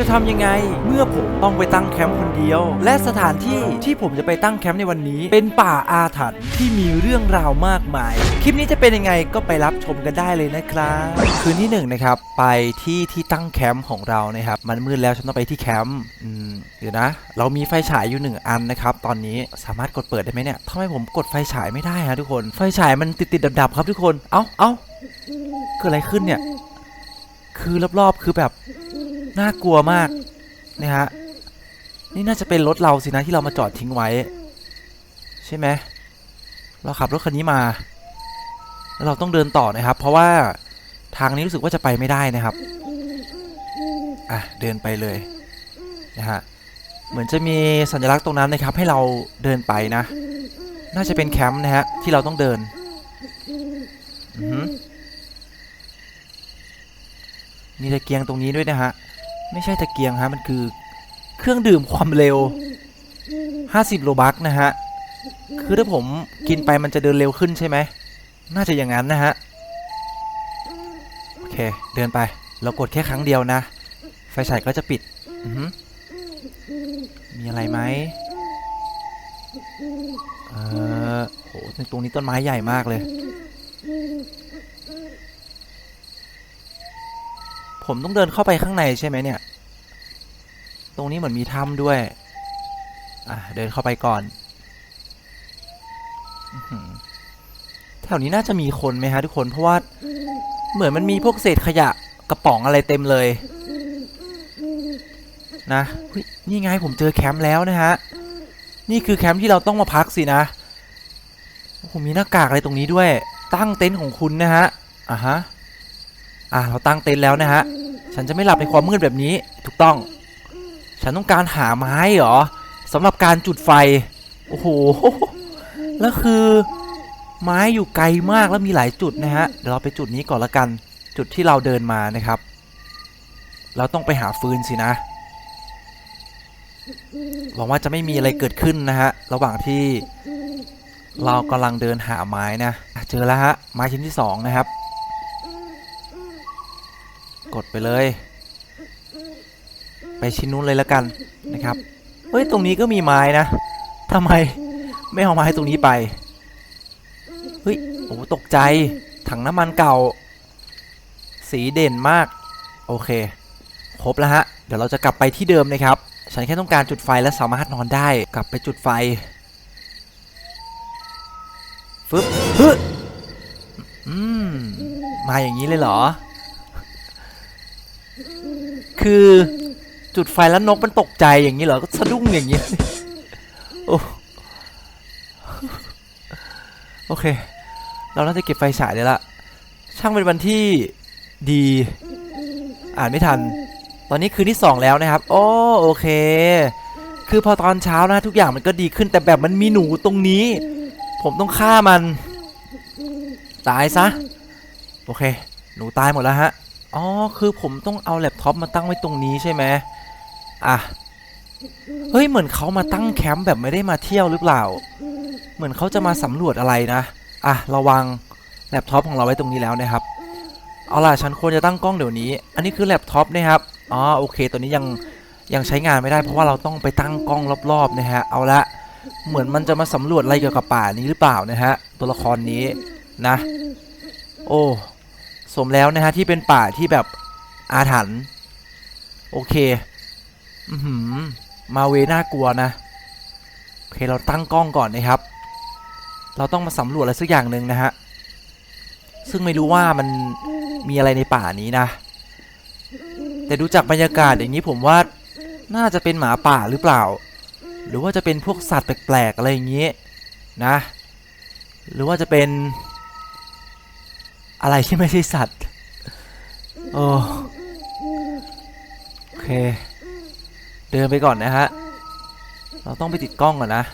จะทำยังไง เมื่อผมต้องไปตั้งแคมป์คนเดียว และสถานที่ที่ผมจะไปตั้งแคมป์ในวันนี้ เป็นป่าอาถรรพ์ที่มีเรื่องราวมากมาย คลิปนี้จะเป็นยังไงก็ไปรับชมกันได้เลยนะครับ คืนที่หนึ่งนะครับไปที่ที่ตั้งแคมป์ของเรานะครับ มันมืดแล้วฉันต้องไปที่แคมป์อืมเดี๋ยวนะ เรามีไฟฉายอยู่หนึ่งอันนะครับ ตอนนี้สามารถกดเปิดได้ไหมเนี่ยทำไมผมกดไฟฉายไม่ได้ฮะทุกคน ไฟฉายมันติดติดดับดับๆครับทุกคน เอ้าเอ้าเกิดอะไรขึ้นเนี่ย คือรอบๆคือแบบ น่ากลัวมากนะฮะนี่น่าจะเป็นรถเราสินะที่เรามาจอดทิ้งไว้ ใช่ไหมเราขับรถคันนี้มาแล้วเราต้องเดินต่อนะครับ เพราะว่าทางนี้รู้สึกว่าจะไปไม่ได้นะครับอะเดินไปเลยนะฮะเหมือนจะมีสัญลักษณ์ตรงนั้นนะครับ ให้เราเดินไปนะ น่าจะเป็นแคมป์นะฮะที่เราต้องเดินอือหือมีตะเกียงตรงนี้ด้วยนะฮะ ไม่ใช่ตะเกียงฮะมันคือเครื่องดื่มความเร็ว 50 โลบักนะฮะ คือถ้าผมกินไปมันจะเดินเร็วขึ้นใช่ไหม น่าจะอย่างนั้นนะฮะ โอเค เดินไป เรากดแค่ครั้งเดียวนะ ไฟฉายก็จะปิด มีอะไรไหมเออโหตรงนี้ต้นไม้ใหญ่มากเลย ผมต้องเดินเข้าไปข้างในใช่ไหมเนี่ย ตรงนี้เหมือนมีถ้ำด้วย อะ เดินเข้าไปก่อนอแถวนี้น่าจะมีคนไหมฮะทุกคนเพราะว่า เหมือนมันมีพวกเศษขยะกระป๋องอะไรเต็มเลย นะนี่ไงผมเจอแคมป์แล้วนะฮะ นี่คือแคมป์ที่เราต้องมาพักสินะโอ้โหมีหน้ากากอะไรตรงนี้ด้วย ตั้งเต็นท์ของคุณนะฮะอะฮะอะเราตั้งเต็นท์แล้วนะฮะ ฉันจะไม่หลับในความมืดแบบนี้ ถูกต้อง ฉันต้องการหาไม้เหรอสำหรับการจุดไฟ โอ้โห แล้วคือไม้อยู่ไกลมากแล้วมีหลายจุดนะฮะ เดี๋ยวเราไปจุดนี้ก่อนละกัน จุดที่เราเดินมานะครับ เราต้องไปหาฟืนสินะ หวังว่าจะไม่มีอะไรเกิดขึ้นนะฮะ ระหว่างที่เรากำลังเดินหาไม้นะอะเจอแล้วฮะ ไม้ชิ้นที่สองนะครับ กดไปเลย ไปชิ้นนู้นเลยแล้วกันนะครับ เฮ้ย ตรงนี้ก็มีไม้นะทำไมไม่เอาไม้ตรงนี้ไป เฮ้ย โอ้ตกใจ ถังน้ำมันเก่า สีเด่นมาก โอเค ครบแล้วฮะ เดี๋ยวเราจะกลับไปที่เดิมนะครับ ฉันแค่ต้องการจุดไฟและสามารถนอนได้ กลับไปจุดไฟ ฟึบฮึอืม มาอย่างนี้เลยเหรอ คือ จุดไฟแล้วนกมันตกใจอย่างนี้เหรอ ก็สะดุ้งอย่างนี้โอ้โอเค เราน่าจะเก็บไฟฉายได้ละ ช่างเป็นวันที่ดี อ่านไม่ทัน ตอนนี้คืนที่สองแล้วนะครับ โอ้โอเค คือพอตอนเช้านะทุกอย่างมันก็ดีขึ้น แต่แบบมันมีหนูตรงนี้ ผมต้องฆ่ามัน ตายซะ โอเค หนูตายหมดแล้วฮะ อ๋อ คือผมต้องเอาแล็ปท็อปมาตั้งไว้ตรงนี้ใช่ไหม อะ เฮ้ย เหมือนเขามาตั้งแคมป์แบบไม่ได้มาเที่ยวหรือเปล่า เหมือนเขาจะมาสำรวจอะไรนะ อะ ระวังแล็ปท็อปของเราไว้ตรงนี้แล้วนะครับ เอาล่ะ ฉันควรจะตั้งกล้องเดี๋ยวนี้ อันนี้คือแล็ปท็อปนะครับ อ๋อ โอเค ตัวนี้ยังยังใช้งานไม่ได้เพราะว่าเราต้องไปตั้งกล้องรอบๆนะฮะ เอาละ เหมือนมันจะมาสำรวจอะไรเกี่ยวกับป่านี้หรือเปล่านะฮะ ตัวละครนี้นะ โอ้ สมแล้วนะฮะที่เป็นป่าที่แบบอาถรรพ์ โอเค มาเวน่ากลัวนะ โอเคเราตั้งกล้องก่อนนะครับ เราต้องมาสำรวจอะไรสักอย่างหนึ่งนะฮะ ซึ่งไม่รู้ว่ามันมีอะไรในป่านี้นะ แต่ดูจากบรรยากาศอย่างนี้ผมว่าน่าจะเป็นหมาป่าหรือเปล่า หรือว่าจะเป็นพวกสัตว์แปลกๆอะไรอย่างนี้นะ หรือว่าจะเป็น อะไรที่ไม่ใช่สัตว์ โอ้โอเค เดินไปก่อนนะฮะ เราต้องไปติดกล้องก่อนนะ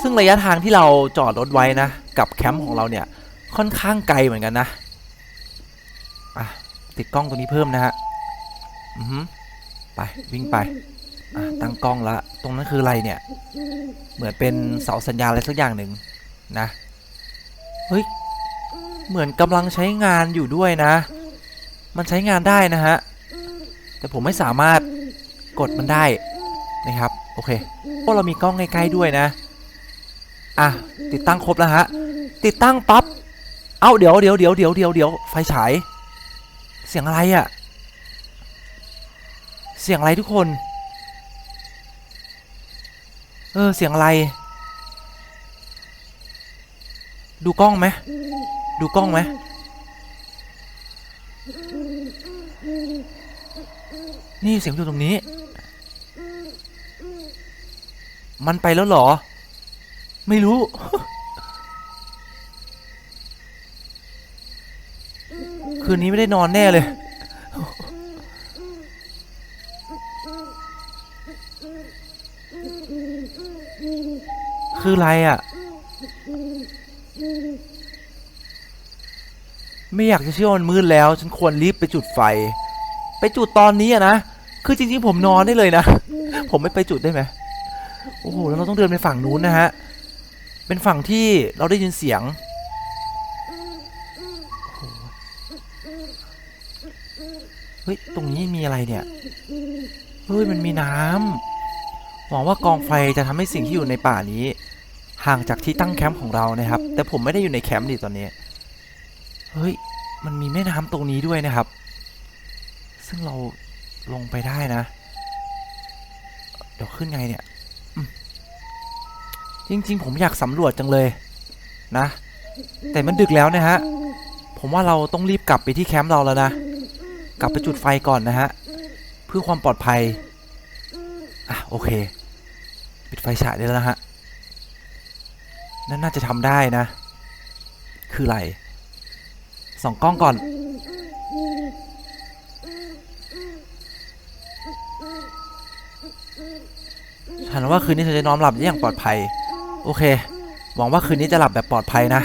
ซึ่งระยะทางที่เราจอดรถไว้นะ กับแคมป์ของเราเนี่ย ค่อนข้างไกลเหมือนกันนะ อะ ติดกล้องตัวนี้เพิ่มนะฮะ อือฮึไปวิ่งไป อะตั้งกล้องล้วตรงนั้นคืออะไรเนี่ย เหมือนเป็นเสาสัญญาณอะไรสักอย่างหนึ่งนะ เฮ้ย เหมือนกำลังใช้งานอยู่ด้วยนะ มันใช้งานได้นะฮะ แต่ผมไม่สามารถกดมันได้นะครับโอเคพวกเรามีกล้องใกล้ๆด้วยนะอะติดตั้งครบแล้วฮะติดตั้งปั๊บเอ้าเดี๋ยวเดี๋ยวเดี๋ยวเดี๋ยวเดี๋ยวเดี๋ยวไฟฉายเสียงอะไรอะ่ะเสียงอะไรทุกคน เออ เสียงอะไร ดูกล้องไหม ดูกล้องไหม นี่เสียงอยู่ตรงนี้ มันไปแล้วเหรอ ไม่รู้ คืนนี้ไม่ได้นอนแน่เลย คืออะไรอะ ไม่อยากจะเชื่อว่ามันมืดแล้ว ฉันควรรีบไปจุดไฟ ไปจุดตอนนี้อะนะ คือจริงๆผมนอนได้เลยนะ ผมไม่ไปจุดได้ไหมโอ้โหแล้วเราต้องเดินไปฝั่งนู้นนะฮะ เป็นฝั่งที่เราได้ยินเสียง เฮ้ย ตรงนี้มีอะไรเนี่ย เฮ้ย มันมีน้ำหวังว่ากองไฟจะทำให้สิ่งที่อยู่ในป่านี้ ห่างจากที่ตั้งแคมป์ของเรานะครับ แต่ผมไม่ได้อยู่ในแคมป์ดิตอนนี้ เฮ้ย มันมีแม่น้ำตรงนี้ด้วยนะครับ ซึ่งเรา ลงไปได้นะ เดี๋ยวขึ้นไงเนี่ย จริง ๆ ผมอยากสำรวจจังเลยนะ แต่มันดึกแล้วนะฮะ ผมว่าเราต้องรีบกลับไปที่แคมป์เราแล้วนะ กลับไปจุดไฟก่อนนะฮะ เพื่อความปลอดภัย อะโอเค ปิดไฟฉายได้แล้วนะฮะ นั่นน่าจะทำได้นะ คืออะไรส่องกล้องก่อน ฉันว่าคืนนี้ฉันจะนอนหลับได้อย่างปลอดภัย โอเค หวังว่าคืนนี้จะหลับแบบปลอดภัยนะ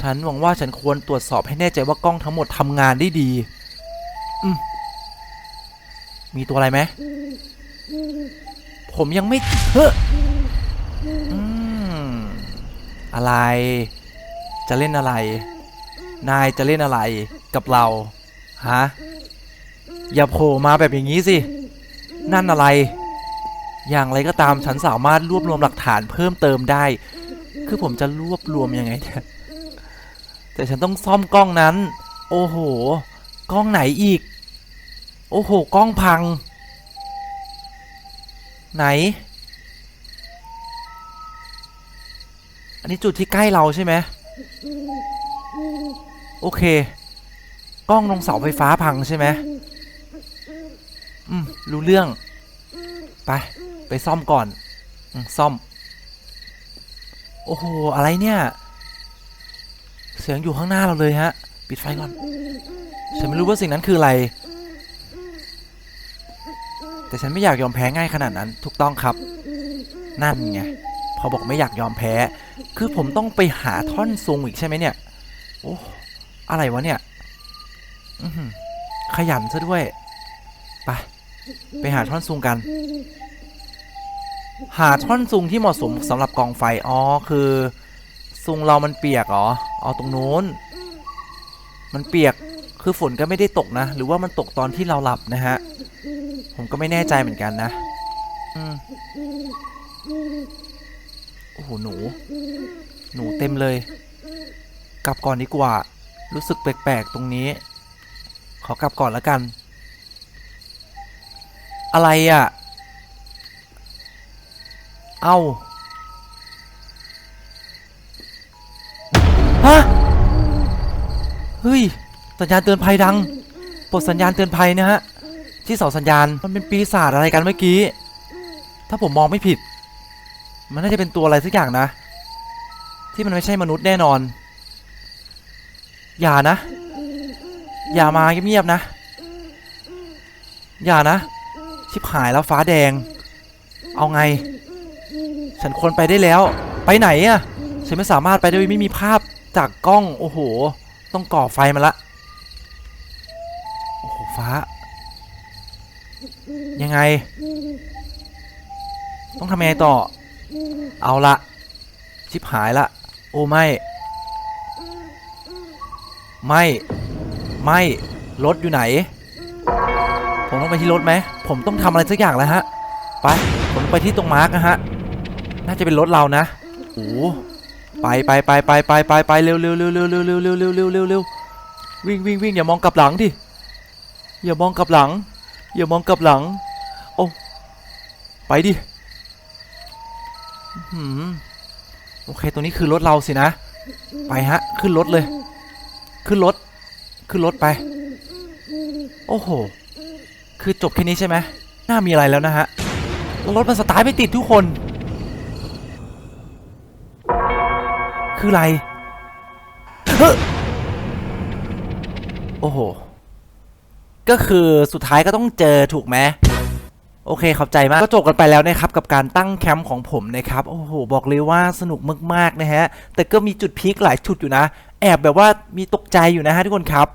ฉันหวังว่าฉันควรตรวจสอบให้แน่ใจว่ากล้องทั้งหมดทำงานได้ดี อืมมีตัวอะไรไหม ผมยังไม่เฮ้ออืมอะไร จะเล่นอะไร นายจะเล่นอะไรกับเรา ฮะ อย่าโผล่มาแบบอย่างนี้สิ นั่นอะไร อย่างไรก็ตามฉันสามารถรวบรวมหลักฐานเพิ่มเติมได้ คือผมจะรวบรวมยังไงเนี่ยแต่ฉันต้องซ่อมกล้องนั้น โอ้โห กล้องไหนอีก โอ้โห กล้องพัง ไหน อันนี้จุดที่ใกล้เราใช่ไหมโอเค กล้องตรงเสาไฟฟ้าพังใช่ไหมอืม รู้เรื่อง ไป ไปซ่อมก่อนอซ่อม โอ้โห อะไรเนี่ย เสียงอยู่ข้างหน้าเราเลยฮะ ปิดไฟก่อน ฉันไม่รู้ว่าสิ่งนั้นคืออะไร แต่ฉันไม่อยากยอมแพ้ง่ายขนาดนั้น ถูกต้องครับ นั่นไง พอบอกไม่อยากยอมแพ้ คือผมต้องไปหาท่อนซุงอีกใช่ไหมเนี่ย โอ้ อะไรวะเนี่ย ขยันซะด้วย ไป ไปหาท่อนซุงกัน หาท่อนซุงที่เหมาะสมสำหรับกองไฟ อ๋อ คือซุงเรามันเปียกเหรอเอาตรงนู้น มันเปียกคือฝนก็ไม่ได้ตกนะ หรือว่ามันตกตอนที่เราหลับนะฮะ ผมก็ไม่แน่ใจเหมือนกันนะอืมโอ้โหหนู หนูเต็มเลย กลับก่อนดีกว่า รู้สึกแปลกๆตรงนี้ ขอกลับก่อนแล้วกัน อะไรอะ เอ้าฮะ เฮ้ย สัญญาณเตือนภัยดังปลดสัญญาณเตือนภัยนะฮะ ที่เสาสัญญาณ มันเป็นปีศาจอะไรกันเมื่อกี้ ถ้าผมมองไม่ผิด มันน่าจะเป็นตัวอะไรสักอย่างนะ ที่มันไม่ใช่มนุษย์แน่นอน อย่านะ อย่ามาเงียบๆนะ อย่านะ ชิบหายแล้วฟ้าแดง เอาไง ฉันควรไปได้แล้ว ไปไหนอะฉันไม่สามารถไปได้ไม่มีภาพจากกล้อง โอ้โห ต้องก่อไฟมาละ โอ้โห ฟ้า ยังไง ต้องทำยังไงต่อ เอาละ ชิบหายละ โอ้ไม่ ไม่ ไม่ รถอยู่ไหน ผมต้องไปที่รถไหม ผมต้องทำอะไรสักอย่างแล้วฮะ ไป ผมไปที่ตรงมาร์กนะฮะ น่าจะเป็นรถเรานะโอ้ไปไปไปไปไปไปไปเร็วเร็วเร็วเร็วเร็วเร็วเร็วเร็วเร็วเร็วเร็ววิ่งวิ่งวิ่งอย่ามองกลับหลังดิอย่ามองกลับหลัง อย่ามองกลับหลังโอ้ไปดิโอเคตัวนี้คือรถเราสินะ ไปฮะ ขึ้นรถเลย ขึ้นรถ ขึ้นรถไป โอ้โห คือจบแค่นี้ใช่ไหมน่ามีอะไรแล้วนะฮะ รถมันสตาร์ทไม่ติดทุกคน คืออะไรเฮ้โอ้โห ก็คือสุดท้ายก็ต้องเจอถูกไหมโอเคขอบใจมาก ก็จบกันไปแล้วนะครับ กับการตั้งแคมป์ของผมนะครับ โอ้โห บอกเลยว่าสนุกมาก ๆ นะฮะ แต่ก็มีจุดพีคหลายจุดอยู่นะ แอบแบบว่ามีตกใจอยู่นะฮะทุกคนครับ